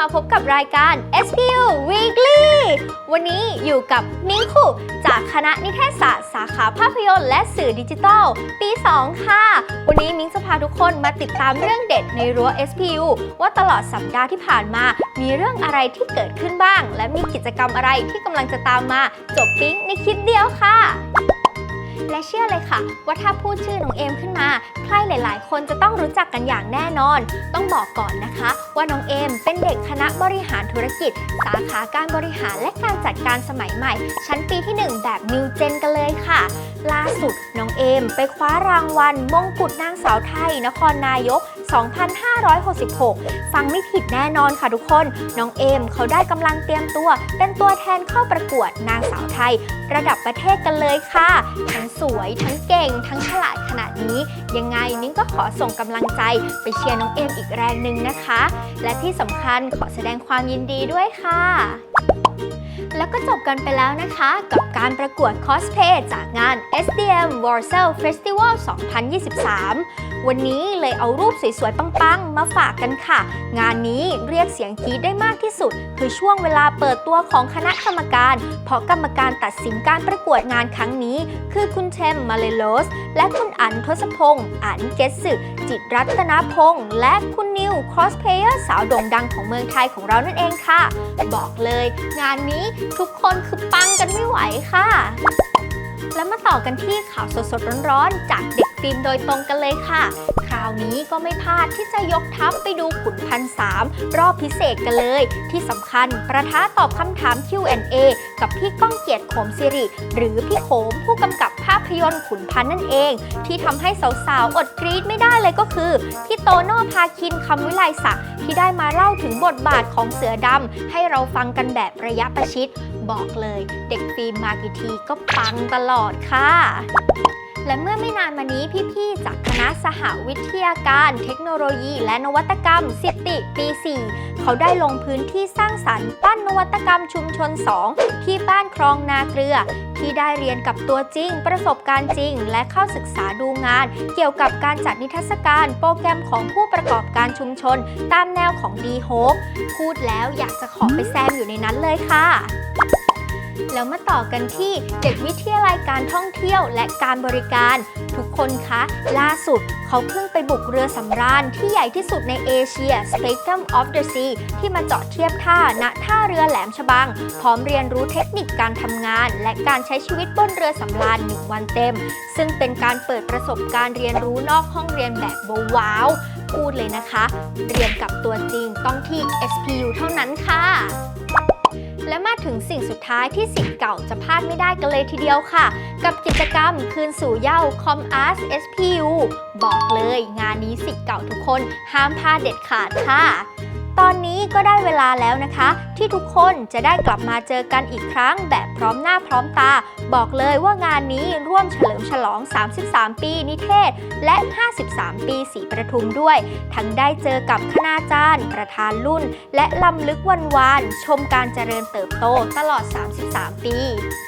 มาพบกับรายการ SPU Weekly วันนี้อยู่กับมิ้งคุจากคณะนิเทศศาสตร์สาขาภาพยนตร์และสื่อดิจิทัล ปี 2 ค่ะ วันนี้มิ้งจะพาทุกคนมาติดตามเรื่องเด็ดในรั้ว SPU ว่าตลอดสัปดาห์ที่ผ่านมา มีเรื่องอะไรที่เกิดขึ้นบ้าง และมีกิจกรรมอะไรที่กำลังจะตามมาจบปิ๊งในคลิปเดียวค่ะ และเชื่อเลยค่ะ ว่าถ้าพูดชื่อน้องเอมขึ้นมา ใครหลาย ๆ คนจะต้องรู้จักกันอย่างแน่นอน ต้องบอกก่อนนะคะ ว่าน้องเอมเป็นเด็กคณะบริหารธุรกิจ สาขาการบริหารและการจัดการสมัยใหม่ ชั้นปีที่ 1 แบบนิวเจนกันเลยค่ะ ล่าสุดน้องเอมไปคว้ารางวัลมงกุฎนางสาวไทย นครนายก 2566 ฟังไม่ผิดแน่นอนค่ะทุกคน น้องเอมเขาได้กำลังเตรียมตัว เป็นตัวแทนเข้าประกวดนางสาวไทย ระดับประเทศกันเลยค่ะ ทั้งสวยทั้งเก่ง ทั้งฉลาดขนาดนี้ ยังไงนิ้งก็ขอส่งกำลังใจไปเชียร์น้องเอมอีกแรงหนึ่งนะคะ และที่สำคัญขอแสดงความยินดีด้วยค่ะแล้วก็จบกันไปแล้วนะคะ กับการประกวดคอสเพย์จากงาน SDM Warsaw Festival 2023 วันนี้เลยเอารูปสวยๆ ปังๆ มาฝากกันค่ะ งานนี้เรียกเสียงกรีดได้มากที่สุด คือช่วงเวลาเปิดตัวของคณะกรรมการ เพราะกรรมการตัดสินการประกวดงานครั้งนี้ คือคุณเทมมาเลโลส และคุณอันทศพงศ์อันเกตสึจิตรัตนพงศ์และคุณนิวครอสเพลเยอร์สาวโด่งดังของเมืองไทยของเรานั่นเองค่ะ บอกเลย งานนี้ทุกคนคือปังกันไม่ไหวค่ะ แล้วมาต่อกันที่ข่าวสดๆร้อนๆจากเด็ก ฟิล์มโดยตรงกันเลยค่ะ คราวนี้ก็ไม่พลาดที่จะยกทัพไปดูขุนพันสามรอบพิเศษกันเลย ที่สำคัญประท้าตอบคำถาม Q&A กับพี่ก้องเกียรติโขมสิริ หรือพี่โขมผู้กำกับภาพยนตร์ขุนพันนั่นเอง ที่ทำให้สาวๆ อดกรี๊ดไม่ได้เลยก็คือพี่โตโน่พาคินคำวิไลศักดิ์ที่ได้มาเล่าถึงบทบาทของเสือดำให้เราฟังกันแบบระยะประชิด บอกเลย เด็กฟิล์มมากี่ทีก็ปังตลอดค่ะ และเมื่อไม่นานมานี้พี่ ๆ จากคณะสหวิทยาการ เทคโนโลยี และนวัตกรรม สิติปี4เขาได้ลงพื้นที่สร้างสรรค์ปั้นนวัตกรรมชุมชน 2 ที่บ้านคลองนาเกลือ ที่ได้เรียนกับตัวจริง ประสบการณ์จริง และเข้าศึกษาดูงาน เกี่ยวกับการจัดนิทรรศการโปรแกรมของผู้ประกอบการชุมชน ตามแนวของ d h o p e พูดแล้วอยากจะขอไปแซมอยู่ในนั้นเลยค่ะ แล้วมาต่อกันที่เด็กวิทยาลัยการท่องเที่ยวและการบริการ ทุกคนคะล่าสุดเขาเพิ่งไปบุกเรือสำราญที่ใหญ่ที่สุดในเอเชีย Spectrum of the Sea ที่มาเจอดเทียบท่าณท่าเรือแหลมฉบัง พร้อมเรียนรู้เทคนิคการทำงาน และการใช้ชีวิตบนเรือสำราญหนึ่งวันเต็ม ซึ่งเป็นการเปิดประสบการณ์เรียนรู้นอกห้องเรียนแบบว้าวพูดเลยนะคะ เรียนกับตัวจริงต้องที่ SPU เท่านั้นค่ะ และมาถึงสิ่งสุดท้ายที่สิทธิ์เก่าจะพลาดไม่ได้กันเลยทีเดียวค่ะ กับกิจกรรมคืนสู่เย้า Com Art SPU บอกเลยงานนี้สิทธิ์เก่าทุกคนห้ามพลาดเด็ดขาดค่ะตอนนี้ก็ได้เวลาแล้วนะคะ ที่ทุกคนจะได้กลับมาเจอกันอีกครั้งแบบพร้อมหน้าพร้อมตา บอกเลยว่างานนี้ร่วมเฉลิมฉลอง 33 ปีนิเทศ และ 53 ปีสีประทุมด้วย ทั้งได้เจอกับคณาจารย์ ประธานรุ่น และลำลึกวันวาน ชมการเจริญเติบโตตลอด 33 ปี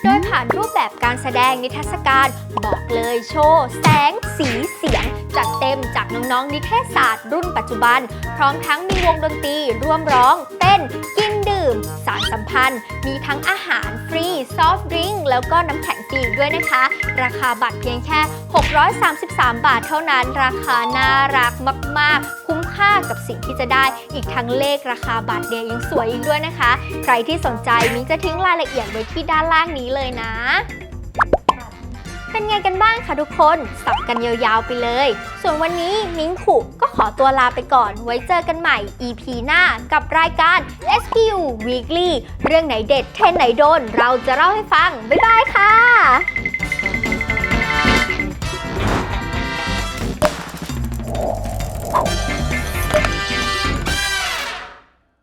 โดยผ่านรูปแบบการแสดงนิทรรศการบอกเลยโชว์แสง สีเสียง จัดเต็มจากน้องๆนิเทศศาสตร์รุ่นปัจจุบัน พร้อมทั้งมีวงดนตรีร่วมร้อง เต้น กินดื่ม สารสัมพันธ์ มีทั้งอาหารฟรี ซอฟต์ดริงก์แล้วก็นำแข็งฟรีกด้วยนะคะ ราคาบัตรเพียงแค่ 633 บาทเท่านั้น ราคาน่ารักมาก ๆ คุ้มค่ากับสิ่งที่จะได้ อีกทั้งเลขราคาบัตรเนี่ยยังสวยอีกด้วยนะคะ ใครที่สนใจมิ้งจะทิ้งรายละเอียดไว้ที่ด้านล่างนี้เลยนะ เป็นไงกันบ้างคะทุกคน สับกันยาวๆไปเลย ส่วนวันนี้มิ้งขุก็ขอตัวลาไปก่อน ไว้เจอกันใหม่ EP หน้ากับรายการ SPU Weekly เรื่องไหนเด็ดเทรนไหนโดน เราจะเล่าให้ฟัง บ๊ายบายค่ะ